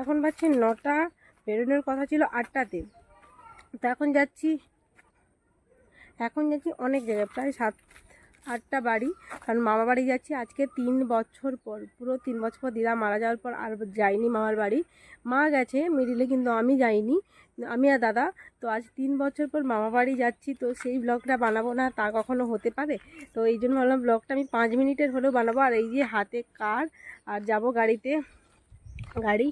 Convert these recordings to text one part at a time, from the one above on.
এখন পাচ্ছি নটা, বেরোনোর কথা ছিল আটটাতে তো। এখন যাচ্ছি এখন যাচ্ছি অনেক জায়গায়, প্রায় সাত, আটটা বাড়ি। কারণ মামা বাড়ি যাচ্ছি আজকে তিন বছর পর, পুরো তিন বছর পর দিদা মারা যাওয়ার পর আর যাইনি মামার বাড়ি। মা গেছে মিডিলে কিন্তু আমি যাইনি, আমি আর দাদা। তো আজ তিন বছর পর মামা বাড়ি যাচ্ছি, তো সেই ব্লগটা বানাবো না, তা কখনো হতে পারে? তো এই জন্য ভাবলাম ব্লগটা আমি পাঁচ মিনিটের হলেও বানাবো, আর এই যে হাতে কার, আর যাব গাড়িতে। গাড়ি।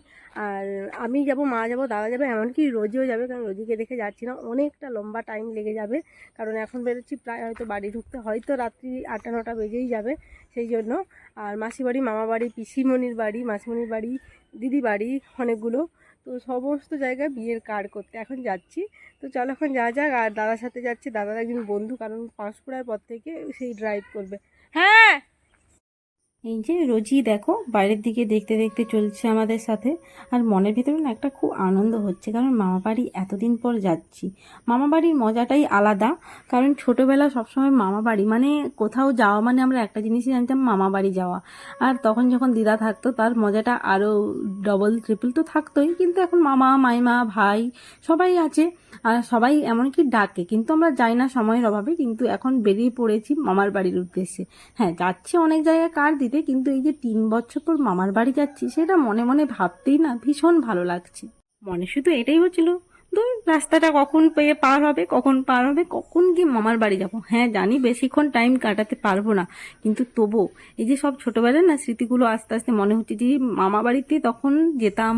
আর আমি যাব, মা যাব, দাদা যাবে, এমনকি রোজিও যাবে, কারণ রোজিকে দেখে যাচ্ছি না। অনেকটা লম্বা টাইম লেগে যাবে, কারণ এখন বেরোচ্ছি প্রায় হয়তো বাড়ি ঢুকতে, হয়তো রাত্রি আটটা, নটা বেজেই যাবে সেই জন্য। আর মাসি বাড়ি মামা বাড়ি, পিসিমণির বাড়ি, মাসিমণির বাড়ি, দিদি বাড়ি, অনেকগুলো। তো সমস্ত জায়গায় বিয়ের কার্ড করতে এখন যাচ্ছি। তো চলো এখন যা যাক, আর দাদার সাথে যাচ্ছি। দাদার একজন বন্ধু, কারণ পাঁশকুড়ার পর থেকে সেই ড্রাইভ করবে। এই যে রোজই দেখো, বাইরের দিকে দেখতে দেখতে চলছে আমাদের সাথে। আর মনের ভেতরে না একটা খুব আনন্দ হচ্ছে, কারণ মামা বাড়ি এতদিন পর যাচ্ছি। মামা বাড়ির মজাটাই আলাদা, কারণ ছোটোবেলা সবসময় মামা বাড়ি মানে কোথাও যাওয়া মানে আমরা একটা জিনিসই জানতাম মামা বাড়ি যাওয়া। আর তখন যখন দিদা থাকতো, তার মজাটা আরও ডবল ট্রিপল তো থাকতোই, কিন্তু এখন মামা, মাইমা, ভাই সবাই আছে, আর সবাই এমনকি ডাকে, কিন্তু আমরা যাই না সময়ের অভাবে, কিন্তু এখন বেরিয়ে পড়েছি মামার বাড়ির উদ্দেশ্যে। হ্যাঁ যাচ্ছি অনেক জায়গায়, কার দিতে কিন্তু এই যে তিন বছর পর মামার বাড়ি যাচ্ছি সেটা মনে মনে ভাবতেই না ভীষণ ভালো লাগছে। মনে শুধু এটাই হচ্ছিল দূর রাস্তাটা কখন পেয়ে পার হবে কখন পার হবে কখন গিয়ে মামার বাড়ি যাব? হ্যাঁ জানি বেশিক্ষণ টাইম কাটাতে পারব না কিন্তু তবু এই যে সব ছোটবেলার না স্মৃতিগুলো আস্তে আস্তে মনে হচ্ছে যে মামা বাড়িতে তখন যেতাম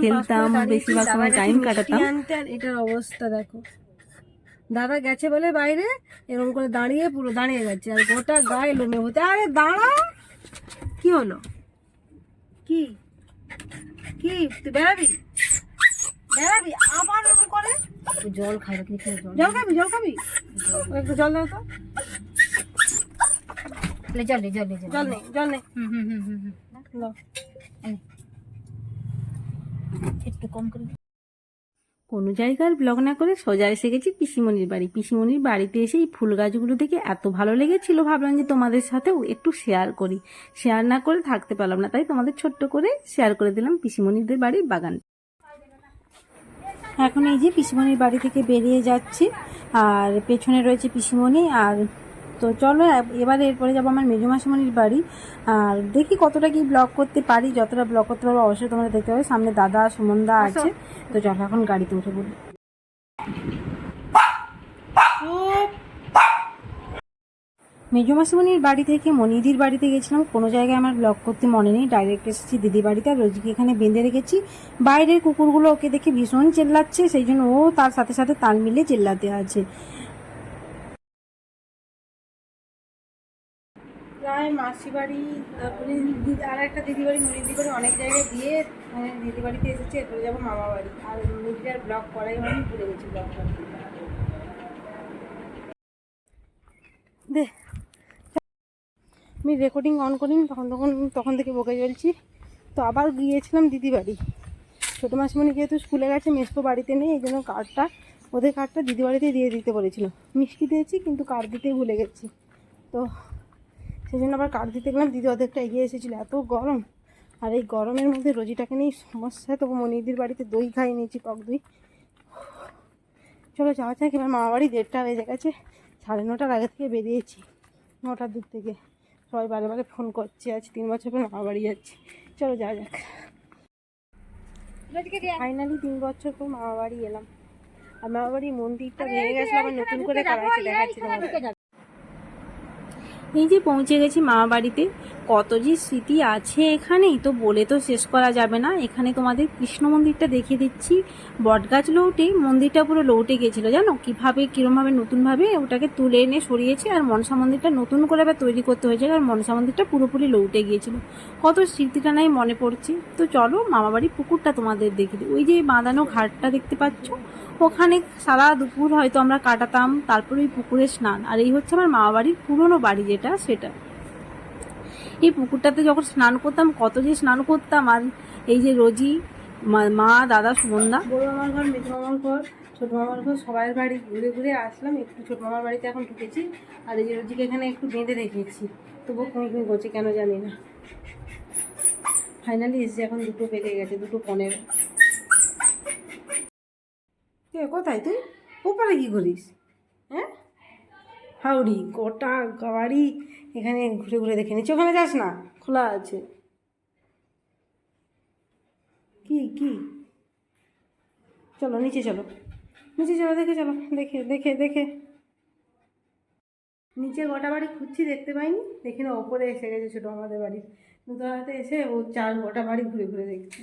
খেলতাম বেশিরভাগ সময় টাইম কাটাতাম। এটার অবস্থা দেখো। দাদা গেছে বলে বাইরে এরকম করে দাঁড়িয়ে পুরো দাঁড়িয়ে গেছে আর গোটা গায়ে লোমে হতে আরে দাঁড়া! কি হলো? কি? কি? তুই বেড়াবি? বেড়াবি? আবার ওরকম করে? জল খাবে কি জল খাবি জল খাবি? একটু জল দাও তো। জল জল জল জল নেই জল নেই হুম হুম হুম হুম। একটু কম করে কোনো জায়গার ব্লগ না করে সোজা এসে গেছি পিসিমণির বাড়ি। পিসিমণির বাড়িতে এসে এই ফুল গাছগুলো দেখে এত ভালো লেগেছিল, ভাবলাম যে তোমাদের সাথেও একটু শেয়ার করি। শেয়ার না করে থাকতে পারলাম না, তাই তোমাদের ছোট্ট করে শেয়ার করে দিলাম পিসিমণিদের বাড়ির বাগান। এখন এই যে পিসিমণির বাড়ি থেকে বেরিয়ে যাচ্ছি, আর পেছনে রয়েছে পিসিমণি আর তো চলো এবারে এরপরে যাব আমার মেজো মাসিমণির বাড়ি। আর দেখি কতটা কি ব্লগ করতে পারি যতটা ব্লগ করতে পারব অবশ্যই তোমরা দেখতে পাবে। সামনে দাদা সুমনদা আছে। তো চলো এখন গাড়িতে উঠে পড়ি। মেজো মাসিমণির বাড়ি থেকে মনিদির বাড়িতে গেছিলাম। কোনো জায়গায় আমার ব্লগ করতে মনে নেই। ডাইরেক্ট এসেছি দিদি বাড়িতে। আর রোজকে এখানে বেঁধে রেখেছি। বাইরের কুকুরগুলো ওকে দেখে ভীষণ চেল্লাচ্ছে। সেই জন্য ও তার সাথে সাথে তাল মিলে চেল্লাতে আছে। প্রায় মাসি বাড়ি তারপরে আর একটা দিদি বাড়ি মুড়িদি বাড়ি অনেক জায়গায় দিয়ে মানে দিদি বাড়িতে এসেছি, এরপরে যাব মামা বাড়ি আর মুড়িদার ব্লগ করাই হয়নি, ভুলে গেছি ব্লগ দে। আমি রেকর্ডিং অন করিনি, তখন তখন তখন থেকে বকে চলছি তো আবার গিয়েছিলাম দিদি বাড়ি ছোটো মাসিমণি যেহেতু স্কুলে গেছে মেসকো বাড়িতে নেই, এই জন্য কার্ডটা ওদের কার্ডটা দিদি বাড়িতে দিয়ে দিতে বলেছিল। মিষ্টি দিয়েছি, কিন্তু কার্ড দিতে ভুলে গেছি। তো সেই জন্য আবার কার্ড দিতে গেলাম। দিদি অর্ধেকটা এগিয়ে এসেছিল, এত গরম। আর এই গরমের মধ্যে রোজিটাকে নিয়ে সমস্যা। তবু মনিদির বাড়িতে দই খাই নিয়েছি টক দই। চলো যাওয়া যাক, এবার মামা বাড়ি দেড়টা বেজে গেছে। সাড়ে নটার আগে থেকে বেরিয়েছি, নটার দিক থেকে। সবাই বারে বারে ফোন করছে, আজ তিন বছর পর মামা বাড়ি যাচ্ছি। চলো যাওয়া যাক। ফাইনালি তিন বছর পর মামা বাড়ি এলাম। আর মামা বাড়ির মন্দিরটা ভেঙে গেছিল, আবার নতুন করে করাইছে দেখাচ্ছি এই যে পৌঁছে গেছি মামা বাড়িতে কত যে স্মৃতি আছে এখানেই, তো বলে তো শেষ করা যাবে না। এখানে তোমাদের কৃষ্ণ মন্দিরটা দেখিয়ে দিচ্ছি। বটগাছ লৌটে, মন্দিরটা পুরো লৌটে গেছিল, জানো? কীভাবে, কিরমভাবে, নতুনভাবে ওটাকে তুলে এনে সরিয়েছে, আর মনসা মন্দিরটা নতুন করে আবার তৈরি করতে হয়েছে আর মনসা মন্দিরটা পুরোপুরি লৌটে গিয়েছিল। কত স্মৃতিটা নাই মনে পড়ছে। তো চলো মামাবাড়ি পুকুরটা তোমাদের দেখি। ওই যে বাঁধানো ঘাটটা দেখতে পাচ্ছ? ওখানে সারা দুপুর হয়তো আমরা কাটাতাম, তারপরে ওই পুকুরে স্নান। আর এই হচ্ছে আমার মামাবাড়ির পুরনো বাড়ি যেটা, সেটা। এই পুকুরটাতে যখন স্নান করতাম, কত যে স্নান করতাম, আর এই যে রোজি, মা- দাদা, সুমনদা। বড় মামার ঘর মেজো মামার ঘর, ছোট মামার ঘর সবার বাড়ি ঘুরে ঘুরে আসলাম। একটু ছোট মামার বাড়িতে এখন ঢুকেছি, আর এই যে রোজিকে এখানে একটু বেঁধে রেখেছি তবুও কুঁই কুঁই করছে, কেন জানি না। ফাইনালি এসে এখন দুটো বেজে গেছে, দুটো পনেরো। কে কোথায় তুই? ওপারে কি করিস? হ্যাঁ? হাউড়ি, গোটা গাড়ি এখানে ঘুরে ঘুরে দেখে নিচ্ছি। ওখানে যাস না? খোলা আছে। কি কি? চলো, নিচে চলো। নিচে চলো, দেখে চলো। দেখে দেখে দেখে। নিচে গোটা বাড়ি খুঁজছি দেখতে পাইনি। দেখি না ওপরে এসে গেছে ছোটো আমাদের বাড়ি। দুতলাতে এসে ও চার গোটা বাড়ি ঘুরে ঘুরে দেখছে।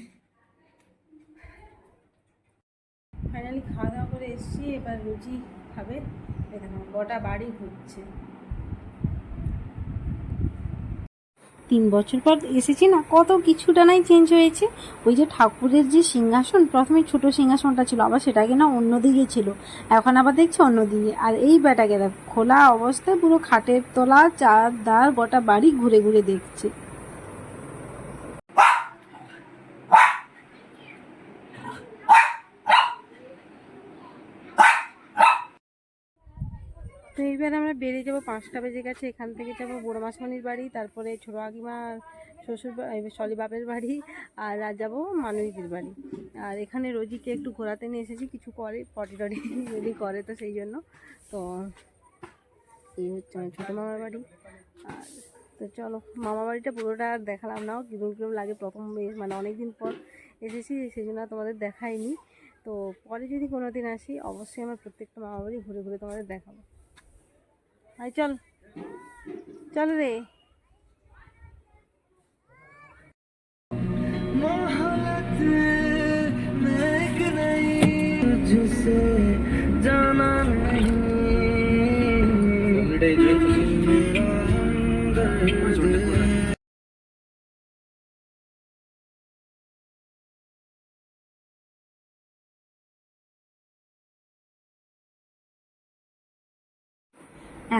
ফাইনালি খাওয়া দাওয়া করে এসেছি, এবার রুচি খাবে। দেখো গোটা বাড়ি ঘুরছে। তিন বছর পর এসেছি না, কত কিছুটা নাই চেঞ্জ হয়েছে। ওই যে ঠাকুরের যে সিংহাসন, প্রথমে ছোট সিংহাসনটা ছিল, আবার সেটাকে না অন্যদিকে ছিল। এখন আবার দেখছি অন্যদিকে আর এই ব্যাটাকে দেখ, খোলা অবস্থায় পুরো খাটের তলা চার দার গোটা বাড়ি ঘুরে ঘুরে দেখছে। তো এইবার আমরা বেরিয়ে যাব পাঁচটা বেজে গেছে, এখান থেকে যাব বড় মাসমানির বাড়ি, তারপরে ছোটো কাকিমা, শ্বশুর সলি বাপের বাড়ি, আর যাব মানুষদের বাড়ি। আর এখানে রোজিকে একটু ঘোরাতে নিয়ে এসেছি, কিছু করে, পটি টটি যদি করে তো সেই জন্য। তো এই হচ্ছে আমার ছোটো মামার বাড়ি। আর তো চলো, মামা বাড়িটা পুরোটা আর দেখালাম নাও কীরকম কীরকম লাগে প্রথম মানে অনেক দিন পর এসেছি, সেই জন্য তোমাদের দেখাইনি। তো পরে যদি কোনো দিন আসি, অবশ্যই আমার প্রত্যেকটা মামা বাড়ি ঘুরে ঘুরে তোমাদের দেখাবো। আয় চল। চল রে।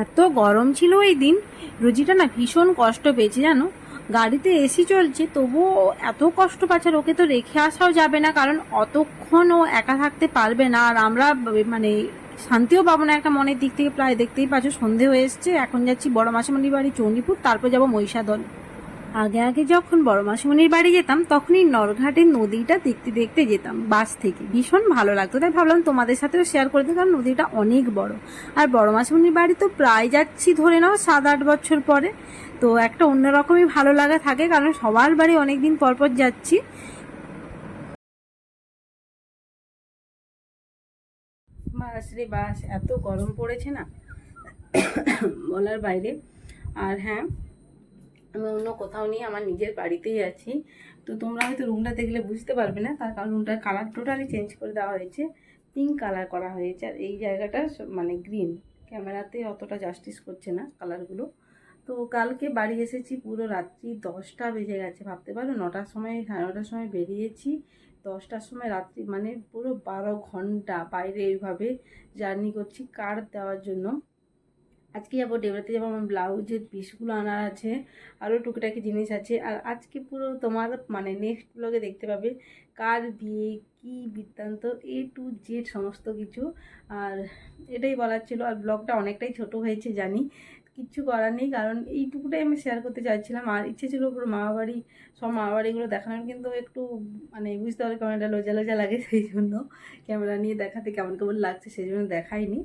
এত গরম ছিল ওই দিন। রুজিটা না ভীষণ কষ্ট পেয়েছে, জানো? গাড়িতে এসি চলছে, তবুও এত কষ্ট পাচ্ছে আর ওকে তো রেখে আসাও যাবে না, কারণ অতক্ষণ ও একা থাকতে পারবে না। আর আমরা মানে শান্তিও পাবো না একটা মনের দিক থেকে, প্রায় দেখতেই পাচ্ছ, সন্ধে হয়ে এসছে, এখন যাচ্ছি বড় মাসিমণির বাড়ি, চণ্ডীপুর, তারপর যাব মহিষাদল। আগে আগে যখন বড় মাসিমণির বাড়ি যেতাম, তখনই নরঘাটের নদীটা দেখতে দেখতে যেতাম, বাস থেকে। ভীষণ ভালো লাগতো, তাই ভাবলাম তোমাদের সাথেও শেয়ার করে দিই, কারণ নদীটা অনেক বড়। আর বড় মাসিমণির বাড়ি তো প্রায় যাচ্ছি ধরে নাও সাত আট বছর পরে। তো একটা অন্যরকমই ভালো লাগা থাকে, কারণ সবার বাড়ি অনেক দিন পর পর যাচ্ছি। বাস রে বাস, এত গরম পড়েছে না, বলার বাইরে। আর হ্যাঁ আমি অন্য কোথাও নেই, আমার নিজের বাড়িতেই আছি। তো তোমরা হয়তো রুমটা দেখলে বুঝতে পারবে না, তার কারণ রুমটার কালার টোটালি চেঞ্জ করে দেওয়া হয়েছে। পিঙ্ক কালার করা হয়েছে, আর এই জায়গাটা মানে গ্রিন ক্যামেরাতে অতটা জাস্টিস করছে না কালারগুলো তো কালকে বাড়ি এসেছি, পুরো রাত্রি দশটা বেজে গেছে, ভাবতে পারো? নটার সময়, সাড়ে নটার সময় বেরিয়েছি। দশটার সময় রাত্রি মানে পুরো বারো ঘণ্টা বাইরে এইভাবে জার্নি করছি কার দেওয়ার জন্য। আজকে যাব ডেবরাতে যাব, আমার ব্লাউজের পিসগুলো আনার আছে আরও টুকিটাকি জিনিস আছে। আর আজকে পুরো তোমার মানে নেক্সট ব্লগে দেখতে পাবে কার বিয়ে, কী বৃত্তান্ত এ টু জেড সমস্ত কিছু। আর এটাই বলার ছিল। আর ব্লগটা অনেকটাই ছোট হয়েছে জানি। কিচ্ছু করার নেই, কারণ এইটুকুটাই আমি শেয়ার করতে চাইছিলাম। আর ইচ্ছে ছিল পুরো মামা বাড়ি সব মামা বাড়িগুলো দেখানোর, কিন্তু একটু মানে বুঝতে পারে একটা লজ্জা লজ্জা লাগে সেই জন্য। ক্যামেরা নিয়ে দেখাতে কেমন কেমন লাগছে সেই জন্য দেখাইনি।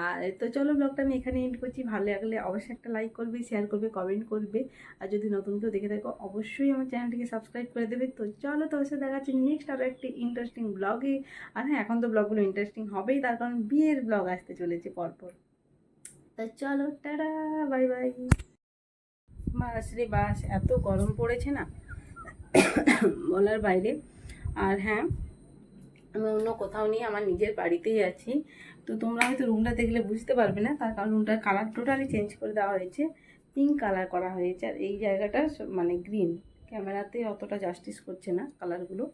আর তো চলো ব্লগটা আমি এখানে এন্ড করছি। ভালো লাগলে অবশ্যই একটা লাইক করবে শেয়ার করবে কমেন্ট করবে। আর যদি নতুন কেউ দেখে থাকো, অবশ্যই আমার চ্যানেলটিকে সাবস্ক্রাইব করে দেবে। তো চলো তোর সাথে দেখা যাচ্ছে নেক্সট আরও একটি ইন্টারেস্টিং ব্লগে আর হ্যাঁ এখন তো ব্লগগুলো ইন্টারেস্টিং হবেই, তার কারণ বিয়ের ব্লগ আসতে চলেছে পরপর। তো চলো, টাটা, বাই বাই। বাস রে বাস, এত গরম পড়েছে না, বলার বাইরে। আর হ্যাঁ আমি অন্য কোথাও নিয়ে আমার নিজের বাড়িতেই আছি। তো তোমরা হয়তো রুমটা দেখলে বুঝতে পারবে না, তার কারণ রুমটার কালার টোটালি চেঞ্জ করে দেওয়া হয়েছে। পিঙ্ক কালার করা হয়েছে, আর এই জায়গাটা মানে গ্রিন ক্যামেরাতে অতটা জাস্টিস করছে না কালারগুলো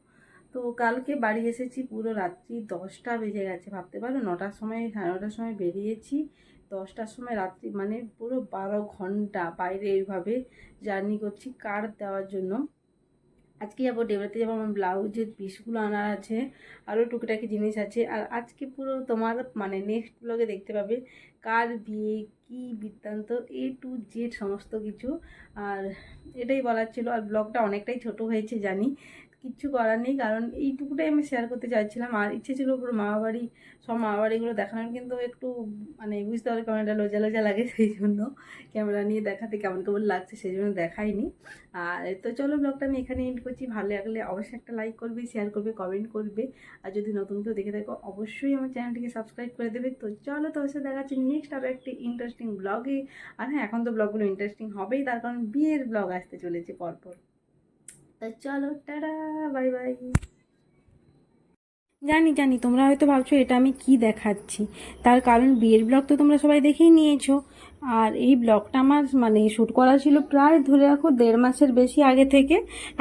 তো কালকে বাড়ি এসেছি, পুরো রাত্রি দশটা বেজে গেছে, ভাবতে পারো? নটার সময়, সাড়ে নটার সময় বেরিয়েছি। দশটার সময় রাত্রি মানে পুরো বারো ঘণ্টা বাইরে এইভাবে জার্নি করছি কার দেওয়ার জন্য। আজকে যাব ডেবরাতে যাব আমার ব্লাউজের পিসগুলো আনার আছে, আরও টুকিটাকি জিনিস আছে। আর আজকে পুরো তোমার মানে নেক্সট ব্লগে দেখতে পাবে কার বিয়ে, কী বৃত্তান্ত এ টু জেড সমস্ত কিছু। আর এটাই বলার ছিল। আর ব্লগটা অনেকটাই ছোট হয়েছে জানি। কিচ্ছু করার নেই, কারণ এইটুকুটাই আমি শেয়ার করতে চাইছিলাম। আর ইচ্ছে ছিল পুরো মামাবাড়ি, সব মামাবাড়িগুলো দেখানোর, কিন্তু একটু মানে বুঝতে পারো কেমন একটা লজ্জা লজ্জা লাগে সেই জন্য। ক্যামেরা নিয়ে দেখাতে কেমন কেমন লাগছে সেই জন্য দেখাইনি। আর তো চলো ব্লগটা আমি এখানে এন্ড করছি। ভালো লাগলে অবশ্যই একটা লাইক করবে শেয়ার করবে কমেন্ট করবে। আর যদি নতুন কেউ দেখে থাকো, অবশ্যই আমার চ্যানেলটিকে সাবস্ক্রাইব করে দেবে। তো চলো তোমার সাথে দেখা যাচ্ছে নেক্সট আরও একটি ইন্টারেস্টিং ব্লগে আর হ্যাঁ এখন তো ব্লগগুলো ইন্টারেস্টিং হবেই, তার কারণ বিয়ের ব্লগ আসতে চলেছে পরপর। তো চলো, টাটা, বাই বাই। জানি জানি, তোমরা হয়তো ভাবছ এটা আমি কি দেখাচ্ছি। তার কারণ বিয়ের ব্লগ তো তোমরা সবাই দেখেই নিয়েছো। আর এই ব্লগটা আমার মানে শ্যুট করা ছিল প্রায় ধরে রাখো দেড় মাসের বেশি আগে থেকে।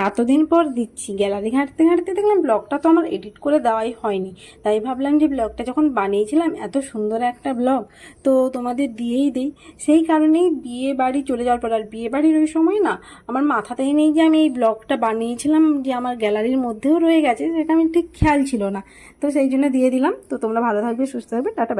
এতদিন পর দিচ্ছি। গ্যালারি ঘাঁটতে ঘাঁটতে দেখলাম ব্লগটা তো আমার এডিট করে দেওয়াই হয়নি। তাই ভাবলাম যে ব্লগটা যখন বানিয়েছিলাম, এত সুন্দর একটা ব্লগ, তো তোমাদের দিয়েই দিই। সেই কারণেই বিয়ে বাড়ি চলে যাওয়ার পর আর বিয়ে বাড়ির ওই সময় না, আমার মাথাতেই নেই যে আমি এই ব্লগটা বানিয়েছিলাম, যে আমার গ্যালারির মধ্যেও রয়ে গেছে, সেটা আমি ঠিক খেয়াল ছিল না। তো সেই জন্য দিয়ে দিলাম। তো তোমরা ভালো থাকবে, সুস্থ থাকবে। টাটা